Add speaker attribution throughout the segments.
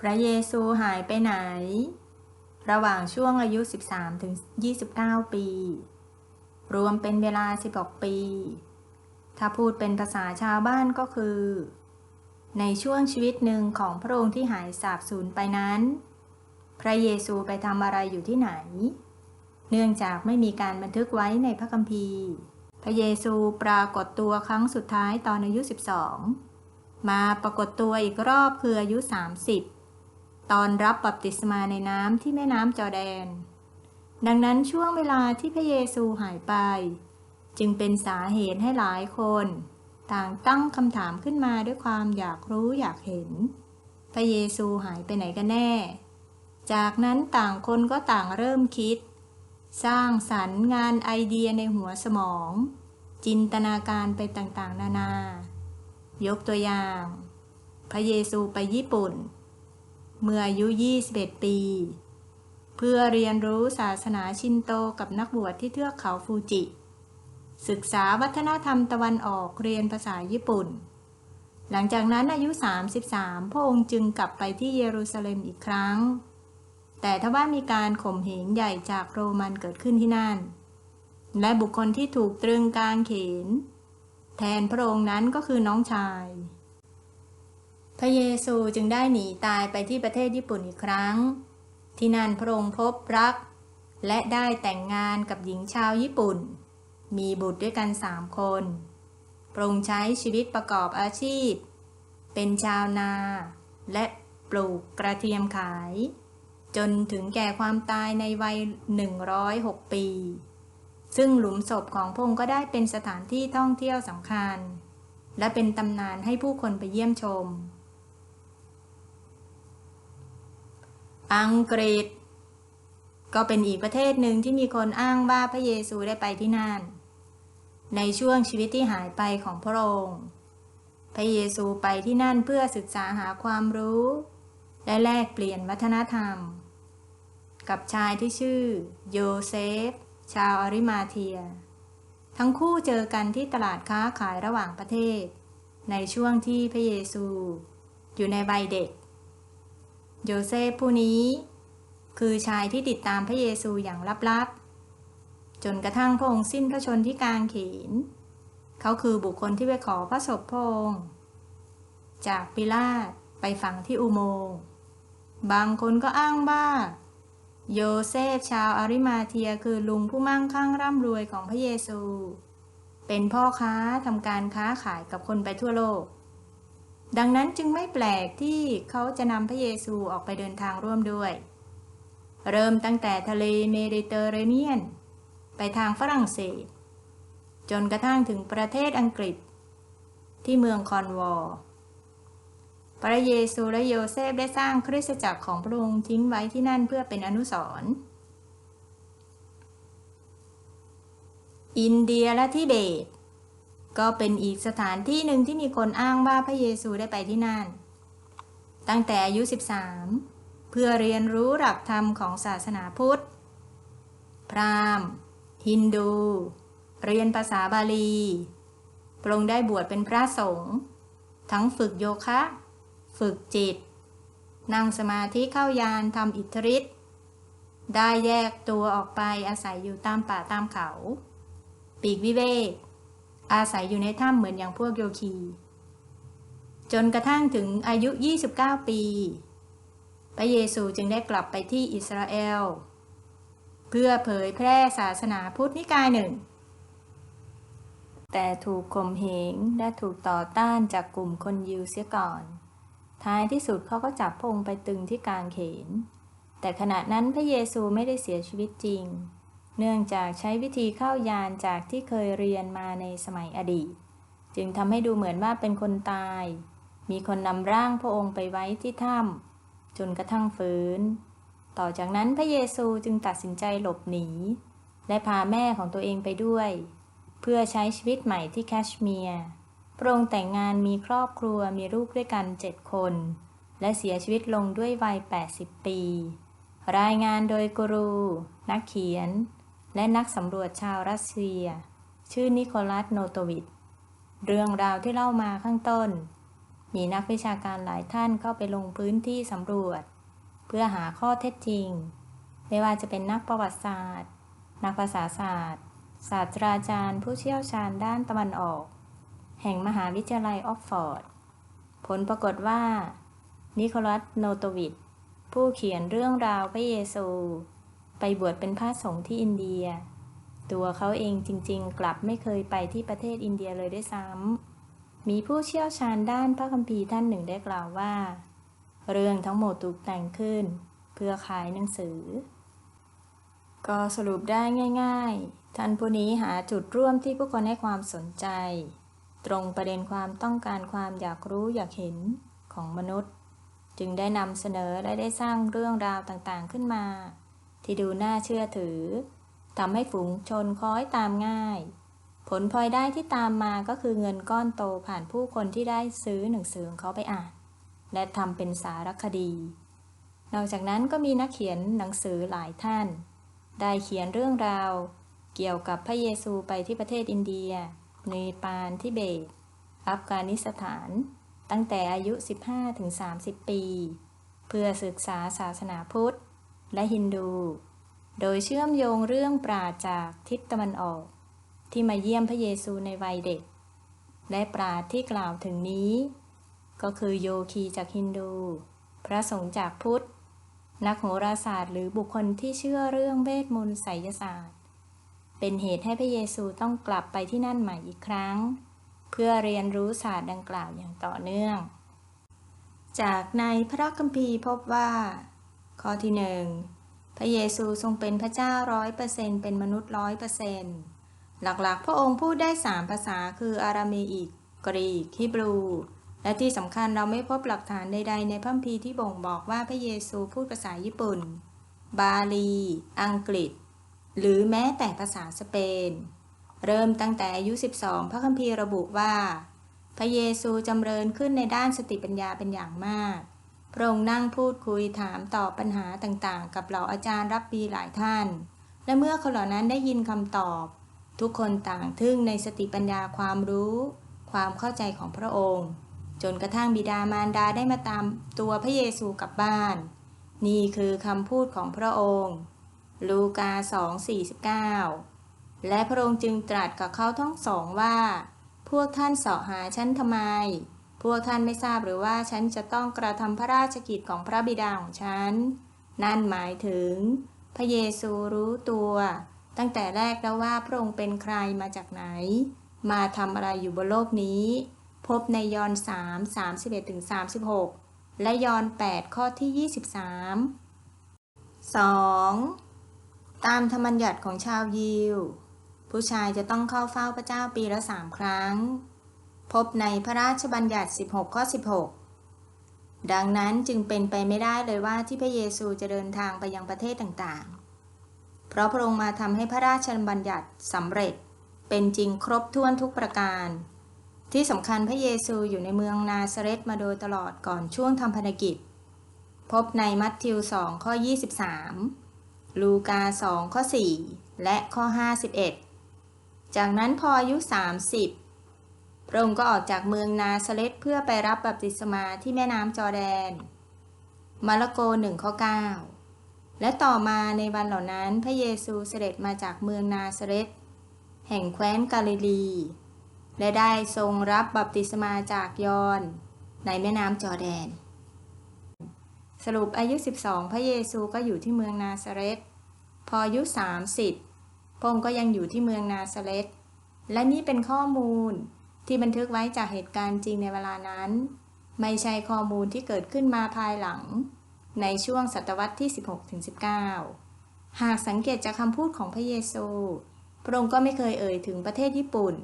Speaker 1: พระเยซูหายไปไหน ระหว่างช่วงอายุ 13 ถึง 29 ปี รวมเป็นเวลา 16 ปี ถ้าพูดเป็นภาษาชาวบ้านก็คือ ในช่วงชีวิตหนึ่งของพระองค์ที่หายสาบสูญไปนั้น พระเยซูไปทำอะไรอยู่ที่ไหน เนื่องจากไม่มีการบันทึกไว้ในพระคัมภีร์ ระเยซูปรากฏตัวครั้งสุดท้ายตอนอายุ 12 มาปรากฏตัวอีกรอบคืออายุ 30 ตอนรับบัพติศมาในน้ำที่แม่น้ำจอแดน ดังนั้นช่วงเวลาที่พระเยซูหายไป จึงเป็นสาเหตุให้หลายคน ต่างตั้งคำถามขึ้นมาด้วยความอยากรู้อยากเห็น พระเยซูหายไปไหนกันแน่ จากนั้นต่างคนก็ต่างเริ่มคิด สร้างสรรค์งานไอเดียในหัวสมอง จินตนาการไปต่างๆ นานายกตัวอย่าง พระเยซูไปญี่ปุ่น เมื่ออายุ 21 ปี เพื่อเรียนรู้ศาสนาชินโตกับนักบวชที่เทือกเขาฟูจิ ศึกษาวัฒนธรรมตะวันออกเรียนภาษาญี่ปุ่น หลังจากนั้นอายุ 33 พระองค์จึงกลับไปที่เยรูซาเล็มอีกครั้ง แต่ทว่ามีการข่มเหงใหญ่จากโรมันเกิดขึ้นที่นั่น และบุคคลที่ถูกตรึงกลางเขน แทนพระองค์นั้นก็คือน้องชาย พระเยซูจึงได้หนีตายไปที่ประเทศญี่ปุ่นอีกครั้ง ที่นั่นพระองค์พบรัก และได้แต่งงานกับหญิงชาวญี่ปุ่น มีบุตรด้วยกันสามคนพระองค์ใช้ชีวิตประกอบอาชีพ เป็นชาวนา และปลูกกระเทียมขาย จนถึงแก่ความตายในวัย 106 ปี ซึ่งหลุมศพของพงค์ก็ได้เป็นสถานที่ท่องเที่ยวสำคัญ และเป็นตำนานให้ผู้คนไปเยี่ยมชม อังกฤษ ก็เป็นอีกประเทศหนึ่งที่มีคนอ้างว่าพระเยซูได้ไปที่นั่น ในช่วงชีวิตที่หายไปของพระองค์พระเยซูไปที่นั่นเพื่อศึกษาหาความรู้ และแลกเปลี่ยนวัฒนธรรม กับชายที่ชื่อโยเซฟ ชาวอาริมาเทีย ทั้งคู่เจอกันที่ตลาดค้าขายระหว่างประเทศ ในช่วงที่พระเยซู อยู่ในวัยเด็ก โยเซฟผู้นี้ คือชายที่ติดตามพระเยซูอย่างลับๆ จนกระทั่งพระองค์สิ้นพระชนที่กลางเขน เขาคือบุคคลที่ไปขอพระศพพระองค์จากปิลาตไปฝังที่อุโมงค์บางคนก็อ้างว่า โยเซฟชาวอาริมาเทียคือลุงผู้มั่งคั่งร่ำรวยของพระเยซู เป็นพ่อค้าทำการค้าขายกับคนไปทั่วโลก ดังนั้นจึงไม่แปลกที่เขาจะนำพระเยซูออกไปเดินทางร่วมด้วย เริ่มตั้งแต่ทะเลเมดิเตอร์เรเนียน ไปทางฝรั่งเศส จนกระทั่งถึงประเทศอังกฤษ ที่เมืองคอนวอร์ พระเยซูและโยเซฟได้สร้างคริสตจักรของพระองค์ทิ้งไว้ที่นั่นเพื่อเป็นอนุสรณ์อินเดียและทิเบต ก็เป็นอีกสถานที่หนึ่งที่มีคนอ้างว่าพระเยซูได้ไปที่นั่น ตั้งแต่อายุ 13 เพื่อเรียนรู้หลักธรรมของศาสนาพุทธ พราหมณ์ฮินดู เรียนภาษาบาลีพระองค์ได้บวชเป็นพระสงฆ์ทั้งฝึกโยคะ ฝึกจิต นั่งสมาธิเข้ายานทำอิทธิฤทธิ์ได้แยกตัวออกไปอาศัยอยู่ตามป่าตามเขา ปีกวิเวก อาศัยอยู่ในถ้ำเหมือนอย่างพวกโยคี จนกระทั่งถึงอายุ 29 ปี พระเยซูจึงได้กลับไปที่อิสราเอล เพื่อเผยแพร่ศาสนาพุทธนิกายหนึ่ง แต่ถูกข่มเหงและถูกต่อต้านจากกลุ่มคนยิวเสียก่อน ท้ายที่สุดเขาก็จับพระองค์ไปตึงที่กลางเขน แต่ขณะนั้นพระเยซูไม่ได้เสียชีวิตจริง เนื่องจากใช้วิธีเข้ายานจากที่เคยเรียนมาในสมัยอดีต จึงทำให้ดูเหมือนว่าเป็นคนตาย มีคนนำร่างพระองค์ไปไว้ที่ถ้ำจนกระทั่งฟื้น ต่อจากนั้นพระเยซูจึงตัดสินใจหลบหนี และพาแม่ของตัวเองไปด้วย เพื่อใช้ชีวิตใหม่ที่แคชเมียร์ พระองค์แต่งงานมีครอบครัวมีลูกด้วยกันเจ็ดคน และเสียชีวิตลงด้วยวัย 80 ปี รายงานโดยกูรู นักเขียน และนักสำรวจชาวรัสเซีย ชื่อนิโคลัสโนโตวิชเรื่องราวที่เล่ามาข้างต้น มีนักวิชาการหลายท่านเข้าไปลงพื้นที่สำรวจ เพื่อหาข้อเท็จจริง ไม่ว่าจะเป็นนักประวัติศาสตร์ นักภาษาศาสตร์ ศาสตราจารย์ผู้เชี่ยวชาญด้านตะวันออก แห่งมหาวิทยาลัยออกฟอร์ด ผลปรากฏว่า นิโคลัสโนโตวิดผู้เขียนเรื่องราวพระเยซู ไปบวชเป็นพระสงฆ์ที่อินเดีย ตัวเขาเองจริงๆ กลับไม่เคยไปที่ประเทศอินเดียเลยด้วยซ้ำ มีผู้เชี่ยวชาญด้านพระคัมภีร์ท่านหนึ่งได้กล่าวว่า เรื่องทั้งหมดถูกแต่งขึ้น เพื่อขายหนังสือ ก็สรุปได้ง่าย ๆ ท่านผู้นี้หาจุดร่วมที่ผู้คนให้ความสนใจ ตรงประเด็นความต้องการความอยากรู้อยากเห็นของมนุษย์ จึงได้นำเสนอและได้สร้างเรื่องราวต่างๆขึ้นมา ที่ดูน่าเชื่อถือทำให้ฝูงชนคล้อยตามง่าย ผลพลอยได้ที่ตามมาก็คือเงินก้อนโตผ่านผู้คนที่ได้ซื้อหนังสือของเขาไปอ่าน และทำเป็นสารคดี นอกจากนั้นก็มีนักเขียนหนังสือหลายท่าน ได้เขียนเรื่องราว เกี่ยวกับพระเยซูไปที่ประเทศอินเดีย เนปาลทิเบต อัฟกานิสถาน ตั้งแต่อายุ 15-30 ปี เพื่อศึกษาศาสนาพุทธ และฮินดู โดยเชื่อมโยงเรื่องปราจากทิศตะวันออก ที่มาเยี่ยมพระเยซูในวัยเด็ก และปราที่กล่าวถึงนี้ ก็คือโยคีจากฮินดู พระสงฆ์จากพุทธ นักโหราศาสตร์หรือบุคคลที่เชื่อเรื่องเวทมนต์ไสยศาสตร์ เป็นเหตุให้พระเยซูต้องกลับไปที่นั่นใหม่อีกครั้ง เพื่อเรียนรู้ศาสตร์ดังกล่าวอย่างต่อเนื่อง จากในพระคัมภีร์พบว่า ข้อที่หนึ่งพระเยซูทรงเป็นพระเจ้าร้อยเปอร์เซ็นเป็นมนุษย์ร้อยเปอร์เซ็นหลักๆ พระองค์พูดได้สามภาษาคืออารามีอิกกรีกฮิบรู และที่สำคัญเราไม่พบหลักฐานใดๆในพระคัมภีร์ที่บ่งบอกว่าพระเยซูพูดภาษาญี่ปุ่น บาลี อังกฤษ หรือแม้แต่ภาษาสเปน เริ่มตั้งแต่อายุ 12 พระคัมภีร์ระบุว่า พระเยซูจำเริญขึ้นในด้านสติปัญญาเป็นอย่างมาก พระองค์นั่งพูดคุยถามตอบปัญหาต่างๆ กับเหล่าอาจารย์รับปีหลายท่าน และเมื่อคนเหล่านั้นได้ยินคำตอบ ทุกคนต่างทึ่งในสติปัญญาความรู้ ความเข้าใจของพระองค์ จนกระทั่งบิดามารดาได้มาตามตัวพระเยซูกลับบ้าน นี่คือคำพูดของพระองค์ ลูกา 2:49 และพระองค์จึงตรัสกับเขาทั้งสองว่า พวกท่านเสาะหาฉันทำไม พวกท่านไม่ทราบหรือว่าฉันจะต้องกระทำพระราชกิจของพระบิดาของฉัน นั่นหมายถึง พระเยซูรู้ตัว ตั้งแต่แรกแล้วว่าพระองค์เป็นใครมาจากไหน มาทำอะไรอยู่บนโลกนี้ พบในยอห์น3 31ถึง36 และยอห์น8ข้อที่ 23 2. ตามธรรมบัญญัติของชาวยิว ผู้ชายจะต้องเข้าเฝ้าพระเจ้าปีละสามครั้ง พบในพระราชบัญญัติ 16 ข้อ 16 ดังนั้นจึงเป็นไปไม่ได้เลยว่าที่พระเยซูจะเดินทางไปยังประเทศต่างๆ เพราะพระองค์มาทำให้พระราชบัญญัติสำเร็จเป็นจริงครบถ้วนทุกประการ ที่สำคัญพระเยซูอยู่ในเมืองนาซาเรตมาโดยตลอดก่อนช่วงทำพันกิจ พบในมัทธิว 2 ข้อ 23 ลูกา 2 ข้อ 4 และข้อ 51 จากนั้นพออายุ 30 พระองค์ก็ออกจากเมืองนาซาเรตเพื่อไปรับบัพติศมาที่แม่น้ำจอแดน มาระโก1ข้อ 9 และต่อมาในวันเหล่านั้นพระเยซูเสด็จมาจากเมืองนาซาเรตแห่งแคว้นกาลิลี และได้ทรงรับบัพติศมาจากยอห์นในแม่น้ำจอแดน สรุปอายุ 12 พระเยซูก็อยู่ที่เมืองนาซาเรตพออายุ 30 พระองค์ก็ยังอยู่ที่เมืองนาซาเรตและนี่เป็นข้อมูลที่บันทึกไว้จากเหตุการณ์จริงในเวลานั้น ไม่ใช่ข้อมูลที่เกิดขึ้นมาภายหลัง ในช่วงศตวรรษที่ 16-19 หากสังเกตจากคำพูดของพระเยซู พระองค์ก็ไม่เคยเอ่ยถึงประเทศญี่ปุ่น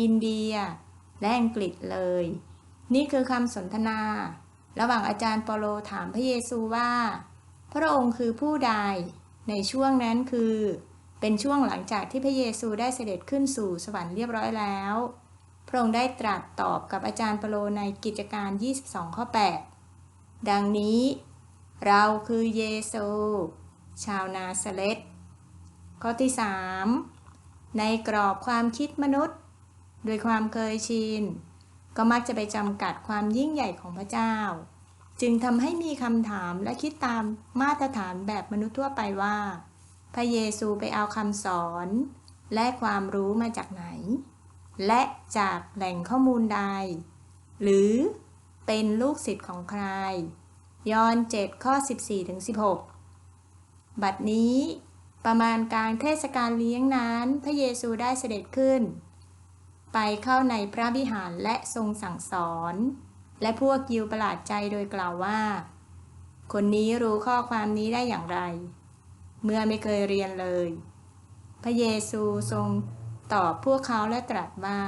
Speaker 1: อินเดีย และอังกฤษเลย นี่คือคำสนทนา ระหว่างอาจารย์เปโลถามพระเยซูว่า พระองค์คือผู้ใด ในช่วงนั้นคือ เป็นช่วงหลังจากที่พระเยซูได้เสด็จขึ้นสู่สวรรค์เรียบร้อยแล้ว พระองค์ได้ตรัสตอบกับอาจารย์เปโลในกิจการ 22 ข้อ 8 ดังนี้ เราคือเยซู ชาวนาซาเรตข้อที่ 3 ในกรอบความคิดมนุษย์ โดยความเคยชิน ก็มักจะไปจำกัดความยิ่งใหญ่ของพระเจ้า จึงทำให้มีคำถามและคิดตามมาตรฐานแบบมนุษย์ทั่วไปว่า พระเยซูไปเอาคำสอน และความรู้มาจากไหน และจากแหล่งข้อมูลใด หรือเป็นลูกศิษย์ของใคร ยอห์น7ข้อ 14ถึง16 บัดนี้ประมาณกลางเทศกาลเลี้ยงนั้น พระเยซูได้เสด็จขึ้น ไปเข้าในพระวิหารและทรงสั่งสอน และพวกยิวประหลาดใจโดยกล่าวว่า คนนี้รู้ข้อความนี้ได้อย่างไร เมื่อไม่เคยเรียนเลย พระเยซูทรงตอบพวกเขาและตรัสว่า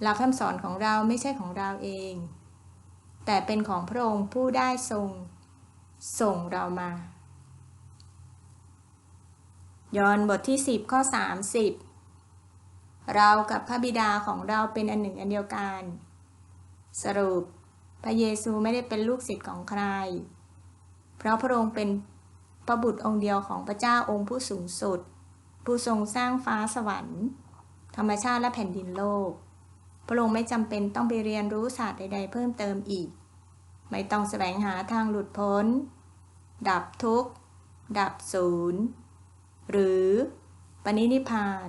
Speaker 1: หลักคำสอนของเราไม่ใช่ของเราเอง แต่เป็นของพระองค์ผู้ได้ทรงส่งเรามา ยอห์นบทที่ 10 ข้อ 30 เรากับพระบิดาของเราเป็นอันหนึ่งอันเดียวกัน สรุป พระเยซูไม่ได้เป็นลูกศิษย์ของใคร เพราะพระองค์เป็นพระบุตรองค์เดียวของพระเจ้าองค์ผู้สูงสุด ผู้ทรงสร้างฟ้าสวรรค์ ธรรมชาติและแผ่นดินโลก พระองค์ไม่จำเป็นต้องไปเรียนรู้ศาสตร์ใด ๆ เพิ่มเติมอีก ไม่ต้องแสวงหาทางหลุดพ้น ดับทุกข์ ดับศูนย์ หรือปณินิพาน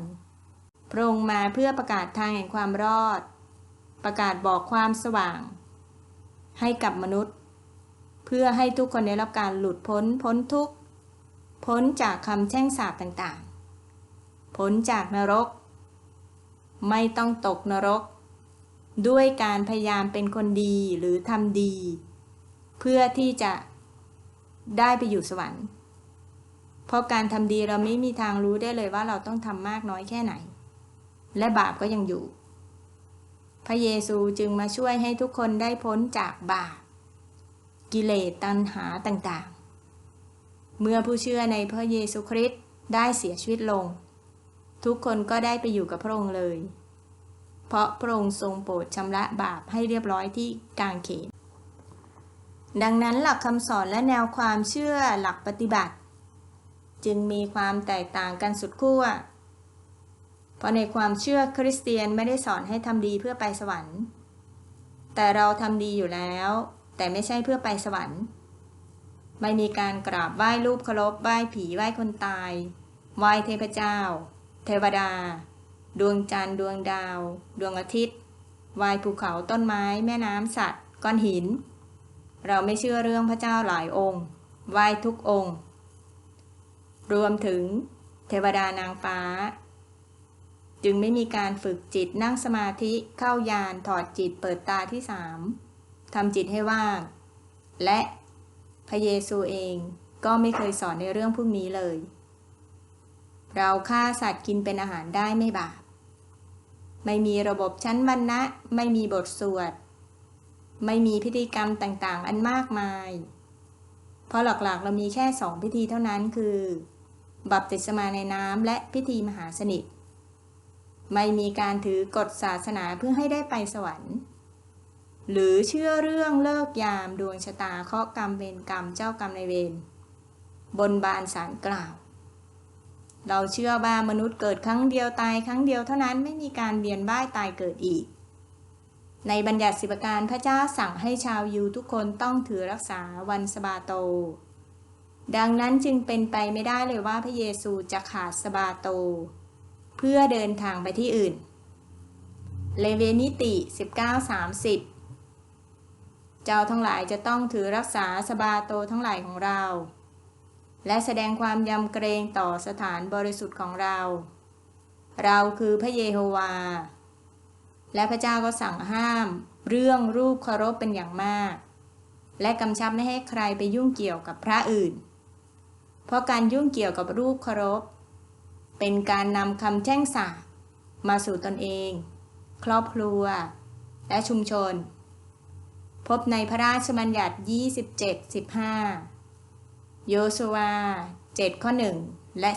Speaker 1: พระองค์มาเพื่อประกาศทางแห่งความรอด ประกาศบอกความสว่าง ให้กับมนุษย์ เพื่อให้ทุกคนได้รับการหลุดพ้นพ้นทุกข์พ้นจากคำแช่งสาปต่างๆ พ้นจากนรก ไม่ต้องตกนรก ด้วยการพยายามเป็นคนดีหรือทำดี เพื่อที่จะได้ไปอยู่สวรรค์ เพราะการทำดีเราไม่มีทางรู้ได้เลยว่าเราต้องทำมากน้อยแค่ไหน และบาปก็ยังอยู่ พระเยซูจึงมาช่วยให้ทุกคนได้พ้นจากบาป กิเลสตัณหาต่างๆ เมื่อผู้เชื่อในพระเยซูคริสต์ได้เสียชีวิตลง ทุกคนก็ได้ไปอยู่กับพระองค์เลย เพราะพระองค์ทรงโปรดชำระบาปให้เรียบร้อยที่กางเขนดังนั้นหลักคำสอนและแนวความเชื่อหลักปฏิบัติ จึงมีความแตกต่างกันสุดขั้ว ราะในความเชื่อคริสเตียนไม่ได้สอนให้ทำดีเพื่อไปสวรรค์ แต่เราทำดีอยู่แล้ว แต่ไม่ใช่เพื่อไปสวรรค์ ไม่มีการกราบไหว้รูปเคารพไหว้ผีไหว้คนตาย ไหว้เทพเจ้า เทวดา ดวงจันทร์ดวงดาว ดวงอาทิตย์ ไหว้ภูเขาต้นไม้ แม่น้ำสัตว์ ก้อนหิน เราไม่เชื่อเรื่องพระเจ้าหลายองค์ ไหว้ทุกองค์ รวมถึง เทวดานางฟ้า จึงไม่มีการฝึกจิตนั่งสมาธิเข้ายานถอดจิตเปิดตาที่สามทำจิตให้ว่าง และพระเยซูเองก็ไม่เคยสอนในเรื่องพวกนี้เลย เราฆ่าสัตว์กินเป็นอาหารได้ไม่บาป ไม่มีระบบชั้นวรรณะ ไม่มีบทสวด ไม่มีพิธีกรรมต่างๆ อันมากมาย เพราะหลักๆเรามีแค่สองพิธีเท่านั้นคือ บัพติศมาในน้ำและพิธีมหาสนิท ไม่มีการถือกฎศาสนาเพื่อให้ได้ไปสวรรค์ หรือเชื่อเรื่องเลิกยามดวงชะตาเคราะกรรมเวรกรรมเจ้ากรรมในเวรบนบานสารกล่าว เราเชื่อว่ามนุษย์เกิดครั้งเดียวตายครั้งเดียวเท่านั้นไม่มีการเวียนว่ายตายเกิดอีก ในบัญญัติสิบการพระเจ้าสั่งให้ชาวยิวทุกคนต้องถือรักษาวันสบาโต ดังนั้นจึงเป็นไปไม่ได้เลยว่าพระเยซูจะขาดสบาโต พื่อเดินทางไปที่อื่น เลเวนิติ 19-30 เจ้าทั้งหลายจะต้องถือรักษาสบาโตทั้งหลายของเรา และแสดงความยำเกรงต่อสถานบริสุทธิ์ของเรา เราคือพระเยโฮวา และพระเจ้าก็สั่งห้ามเรื่องรูปเคารพเป็นอย่างมาก และกำชับไม่ให้ใครไปยุ่งเกี่ยวกับพระอื่น เพราะการยุ่งเกี่ยวกับรูปเคารพ เป็นการนำคำแช่งสาปมาสู่ตนเอง ครอบครัว และชุมชน พบในพระราชบัญญัติ 27 15 โยสวา 7 ข้อ 1 และ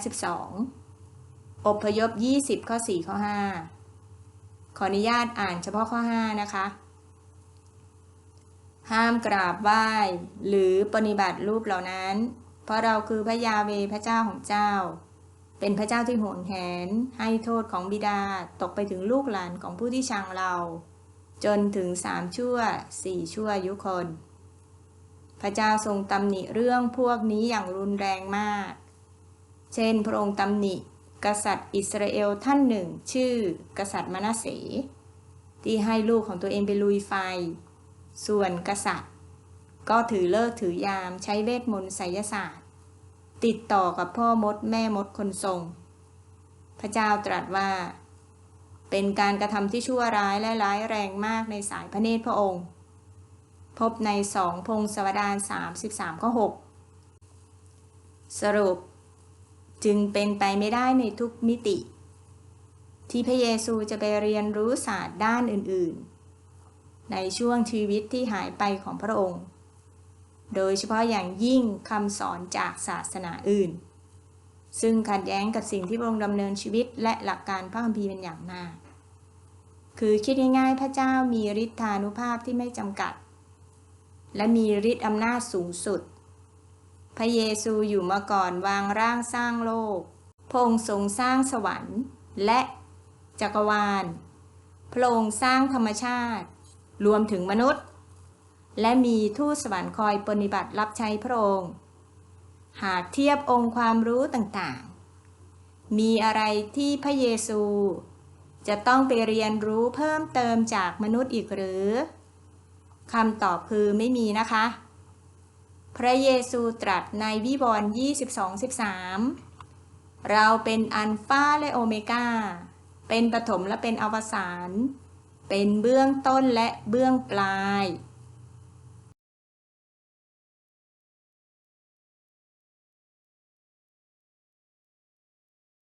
Speaker 1: 12 อพยพ 20 ข้อ 4 ข้อ 5 ขออนุญาตอ่านเฉพาะข้อ 5 นะคะ ห้ามกราบไหว้ หรือปฏิบัติรูปเหล่านั้น เพราะเราคือพระยาเวพระเจ้าของเจ้า เป็นพระเจ้าที่โหนแหน ให้โทษของบิดาตกไปถึงลูกหลานของผู้ที่ชังเรา จนถึงสามชั่วสี่ชั่วอายุคน พระเจ้าทรงตำหนิเรื่องพวกนี้อย่างรุนแรงมาก เช่น พระองค์ตำหนิ กษัตริย์อิสราเอลท่านหนึ่ง ชื่อกษัตริย์มนาเสที่ให้ลูกของตัวเองไปลุยไฟ ส่วนกษัตริย์ ก็ถือเลิกถือยามใช้เวทมนต์ไสยศาสตร์ ติดต่อกับพ่อมดแม่มดคนทรง พระเจ้าตรัสว่า เป็นการกระทำที่ชั่วร้ายและร้ายแรงมากในสายพระเนตรพระองค์ พบในสองพงศาวดาร33ข้อ6สรุป จึงเป็นไปไม่ได้ในทุกมิติ ที่พระเยซูจะไปเรียนรู้ศาสตร์ด้านอื่น ๆ ในช่วงชีวิตที่หายไปของพระองค์ โดยเฉพาะอย่างยิ่งคำสอนจากศาสนาอื่น ซึ่งขัดแย้งกับสิ่งที่พระองค์ดำเนินชีวิตและหลักการพระคัมภีร์เป็นอย่างมาก คือคิดง่ายๆ พระเจ้ามีฤทธานุภาพที่ไม่จำกัด และมีฤทธิ์อำนาจสูงสุด พระเยซูอยู่มาก่อนวางร่างสร้างโลก พระองค์ทรงสร้างสวรรค์ และจักรวาล พระองค์สร้างธรรมชาติ รวมถึงมนุษย์ และมีทูตสวรรค์คอยปฏิบัติรับใช้พระองค์ หากเทียบองค์ความรู้ต่างๆ มีอะไรที่พระเยซู จะต้องไปเรียนรู้เพิ่มเติมจากมนุษย์อีกหรือคำตอบคือไม่มีนะคะ พระเยซูตรัสในวิวรณ์22-13 เราเป็นอัลฟาและโอเมกา เป็นปฐมและเป็นอวสาน เป็นเบื้องต้นและเบื้องปลาย